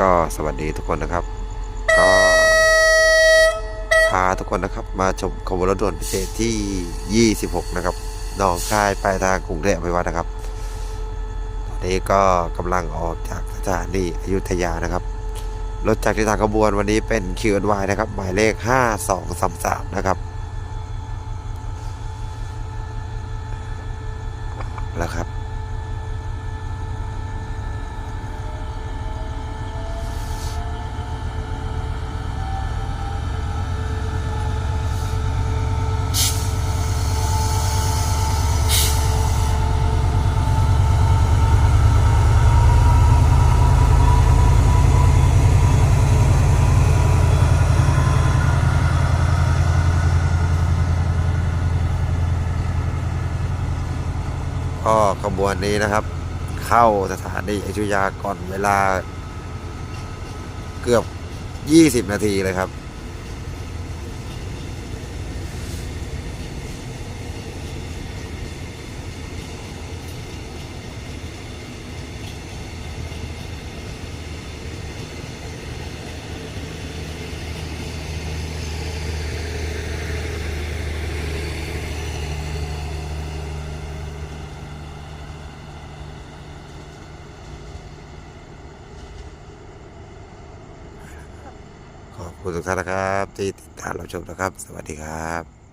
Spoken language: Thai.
ก็สวัสดีทุกคนนะครับ ก็พาทุกคนนะครับ มาชมขบวนรถด่วนพิเศษที่ 26 นะครับหนองคายไปทางกรุงเทพไปวัดนะครับ ตอนนี้ก็กำลังออกจากสถานีอยุธยานะครับ รถจากที่ทางขบวนวันนี้เป็น QNY นะครับ หมายเลข 5233 นะครับแล้วครับ ก็ขบวนนี้นะครับ เข้าสถานีอยุธยาก่อนเวลาเกือบ 20 นาทีเลยครับขอบ คุณทุกท่านนะครับ ที่ติดตามรับชมนะครับ สวัสดีครับ